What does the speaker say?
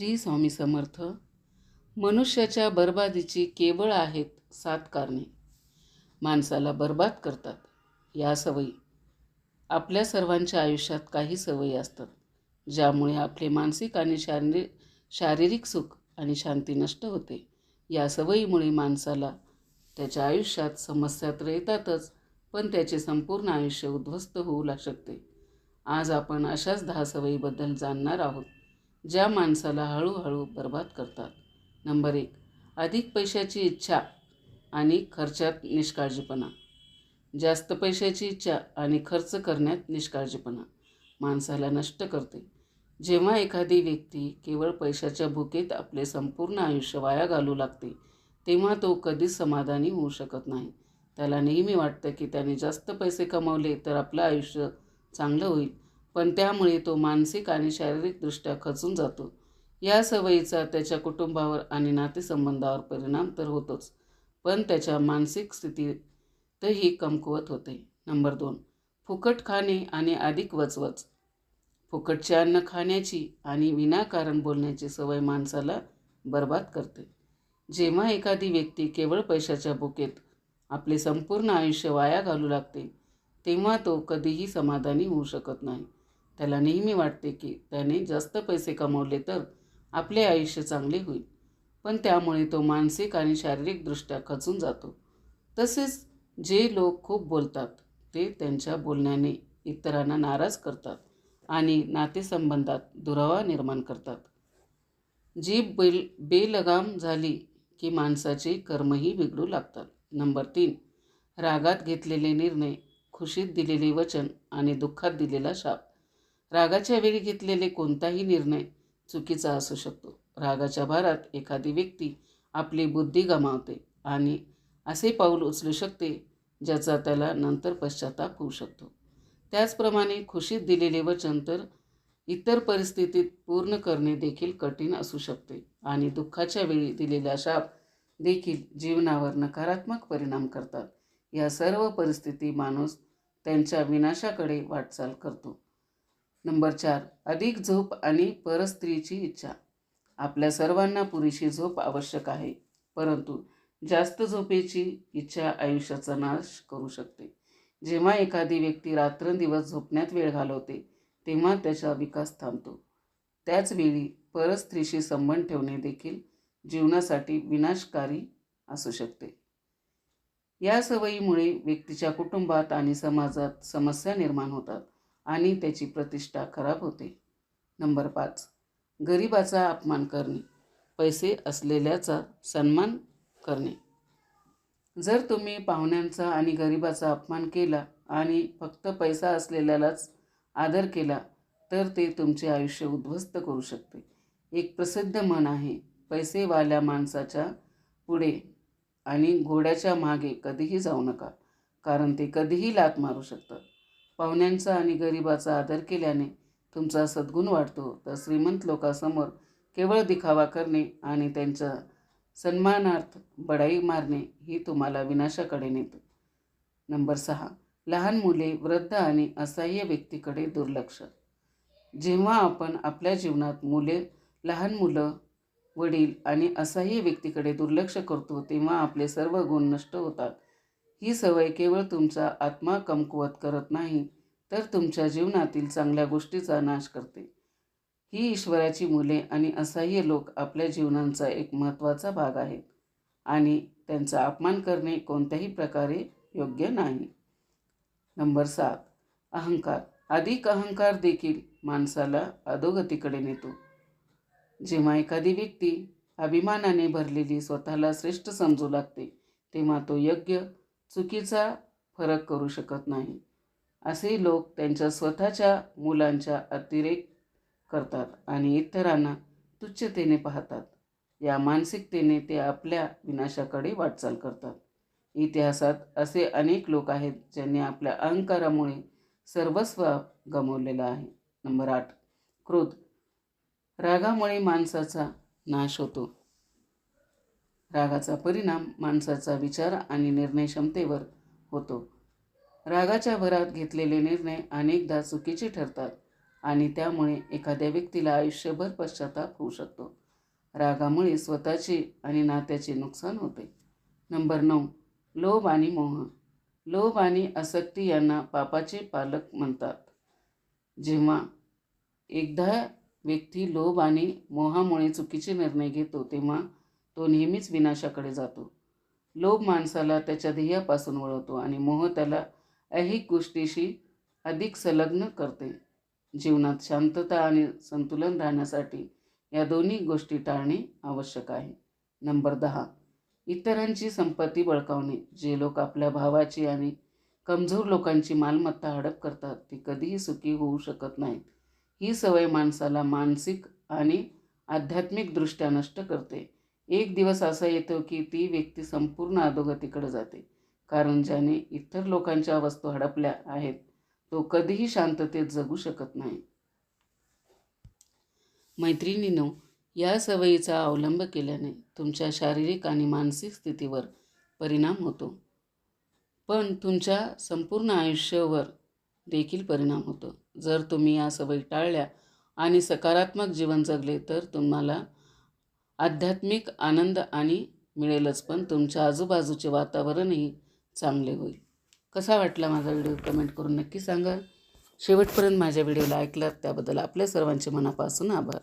श्री स्वामी समर्थ मनुष्याच्या बर्बादीची केवळ आहेत सात कारणे. माणसाला बर्बाद करतात. या सवयी आपल्या सर्वांच्या आयुष्यात काही सवयी असतात ज्यामुळे आपले मानसिक आणि शारीरिक शारीरिक सुख आणि शांती नष्ट होते. या सवयीमुळे माणसाला त्याच्या आयुष्यात समस्या तर येतातच पण त्याचे संपूर्ण आयुष्य उद्ध्वस्त होऊ लाग शकते. आज आपण अशाच दहा सवयीबद्दल जाणणार आहोत. ज्या माणसाला हळूहळू बर्बाद करतात. नंबर एक अधिक पैशाची इच्छा आणि खर्चात निष्काळजीपणा. जास्त पैशाची इच्छा आणि खर्च करण्यात निष्काळजीपणा. माणसाला नष्ट करते. जेव्हा एखादी व्यक्ती केवळ पैशाच्या भुकेत आपले संपूर्ण आयुष्य वाया घालू लागते तेव्हा तो कधीच समाधानी होऊ शकत नाही. त्याला नेहमी वाटतं की त्याने जास्त पैसे कमावले तर आपलं आयुष्य चांगलं होईल. पण त्यामुळे तो मानसिक आणि शारीरिकदृष्ट्या खचून जातो. या सवयीचा त्याच्या कुटुंबावर आणि नातेसंबंधावर परिणाम तर होतोच पण त्याच्या मानसिक स्थितीतही कमकुवत होते. नंबर दोन फुकट खाणे आणि अधिक वचवच. फुकटचे अन्न खाण्याची आणि विनाकारण बोलण्याची सवय माणसाला बर्बाद करते. जेव्हा एखादी व्यक्ती केवळ पैशाच्या भुकेत आपले संपूर्ण आयुष्य वाया घालू लागते तेव्हा तो कधीही समाधानी होऊ शकत नाही. त्याला नेहमी वाटते की त्याने जास्त पैसे कमवले तर आपले आयुष्य चांगले होईल. पण त्यामुळे तो मानसिक आणि शारीरिकदृष्ट्या खचून जातो. तसेच जे लोक खूप बोलतात ते त्यांच्या बोलण्याने इतरांना नाराज करतात आणि नातेसंबंधात दुरावा निर्माण करतात. जी बेल बेलगाम झाली की माणसाचे कर्मही बिघडू लागतात. नंबर तीन रागात घेतलेले निर्णय खुशीत दिलेले वचन आणि दुःखात दिलेला शाप. रागाच्या वेळी घेतलेले कोणताही निर्णय चुकीचा असू शकतो. रागाच्या भारात एखादी व्यक्ती आपली बुद्धी गमावते आणि असे पाऊल उचलू शकते ज्याचा त्याला नंतर पश्चाताप होऊ शकतो. त्याचप्रमाणे खुशीत दिलेले वचन तर इतर परिस्थितीत पूर्ण करणे देखील कठीण असू शकते आणि दुःखाच्या वेळी दिलेला शाप देखील जीवनावर नकारात्मक परिणाम करतात. या सर्व परिस्थिती माणूस त्यांच्या विनाशाकडे वाटचाल करतो. नंबर चार अधिक झोप आणि परस्त्रीची इच्छा. आपल्या सर्वांना पुरेशी झोप आवश्यक आहे परंतु जास्त झोपेची इच्छा आयुष्याचा नाश करू शकते. जेव्हा एखादी व्यक्ती रात्रंदिवस झोपण्यात वेळ घालवते तेव्हा त्याचा विकास थांबतो. त्याचवेळी परस्त्रीशी संबंध ठेवणे देखील जीवनासाठी विनाशकारी असू शकते. या सवयीमुळे व्यक्तीच्या कुटुंबात आणि समाजात समस्या निर्माण होतात. आणि त्याची प्रतिष्ठा खराब होते. नंबर पाच. गरिबाचा अपमान करणे. पैसे असलेल्याचा सन्मान करणे. जर तुम्ही पाहुण्यांचा आणि गरिबाचा अपमान केला आणि फक्त पैसा असलेल्यालाच आदर केला तर ते तुमचे आयुष्य उद्ध्वस्त करू शकते. एक प्रसिद्ध म्हण आहे पैसेवाल्या माणसाच्या पुढे आणि घोड्याच्या मागे कधीही जाऊ नका कारण ते कधीही लात मारू शकतात. पाहुण्यांचा आणि गरिबाचा आदर केल्याने तुमचा सद्गुण वाढतो. तर श्रीमंत लोकांसमोर केवळ दिखावा करणे आणि त्यांच्या सन्मानार्थ बडाई मारणे ही तुम्हाला विनाशाकडे नेतो. नंबर सहा. लहान मुले वृद्ध आणि असह्य व्यक्तीकडे दुर्लक्ष. जेव्हा आपण आपल्या जीवनात मुले लहान मुलं वडील आणि असह्य व्यक्तीकडे दुर्लक्ष करतो तेव्हा आपले सर्व गुण नष्ट होतात. ही सवय केवळ तुमचा आत्मा कमकुवत करत नाही तर तुमच्या जीवनातील चांगल्या गोष्टीचा नाश करते. ही ईश्वराची मुले आणि असह्य लोक आपल्या जीवनांचा एक महत्त्वाचा भाग आहेत आणि त्यांचा अपमान करणे कोणत्याही प्रकारे योग्य नाही. नंबर सात अहंकार. अधिक अहंकार देखील माणसाला अधोगतीकडे नेतो. जेव्हा एखादी व्यक्ती अभिमानाने भरलेली स्वतःला श्रेष्ठ समजू लागते तेव्हा तो योग्य चुकीचा फरक करू शकत नाही असे लोक त्यांच्या स्वतःच्या मुलांच्या अतिरेक करतात आणि इतरांना तुच्छतेने पाहतात. या मानसिकतेने ते आपल्या विनाशाकडे वाटचाल करतात. इतिहासात असे अनेक लोक आहेत ज्यांनी आपल्या अहंकारामुळे सर्वस्व गमावलेलं आहे. नंबर आठ क्रोध. रागामुळे माणसाचा नाश होतो. रागाचा परिणाम माणसाचा विचार आणि निर्णय क्षमतेवर होतो. रागाच्या भरात घेतलेले निर्णय अनेकदा चुकीचे ठरतात आणि त्यामुळे एखाद्या व्यक्तीला आयुष्यभर पश्चाताप होऊ शकतो. रागामुळे स्वतःचे आणि नात्याचे नुकसान होते. नंबर नऊ. लोभ आणि मोह. लोभ आणि आसक्ती यांना पापाचे पालक म्हणतात. जेव्हा एकदा व्यक्ती लोभ आणि मोहामुळे चुकीचे निर्णय घेतो तेव्हा तो नेहमीच विनाशाकडे जातो. लोभ माणसाला त्याच्या ध्येयापासून वळवतो आणि मोह त्याला ऐहिक गोष्टीशी अधिक संलग्न करते. जीवनात शांतता आणि संतुलन राहण्यासाठी या दोन्ही गोष्टी टाळणे आवश्यक आहे. नंबर दहा. इतरांची संपत्ती बळकावणे. जे लोक आपल्या भावाची आणि कमजोर लोकांची मालमत्ता हडप करतात ते कधीही सुखी होऊ शकत नाहीत. ही सवय माणसाला मानसिक आणि आध्यात्मिकदृष्ट्या नष्ट करते. एक दिवस असा येतो की ती व्यक्ती संपूर्ण अधोगतीकडे जाते कारण ज्याने इतर लोकांच्या वस्तू हडपल्या आहेत तो कधीही शांततेत जगू शकत नाही. मैत्रिणीनो या सवयीचा अवलंब केल्याने तुमच्या शारीरिक आणि मानसिक स्थितीवर परिणाम होतो. पण तुमच्या संपूर्ण आयुष्यावर देखील परिणाम होतो. जर तुम्ही या सवयी टाळल्या आणि सकारात्मक जीवन जगले तर तुम्हाला आध्यात्मिक आनंद आणि मिळेलच पण तुमच्या आजूबाजूचे वातावरणही चांगले होईल. कसा वाटला माझा व्हिडिओ कमेंट करून नक्की सांगा. शेवटपर्यंत माझ्या व्हिडिओला ऐकलात त्याबद्दल आपल्या सर्वांचे मनापासून आभार.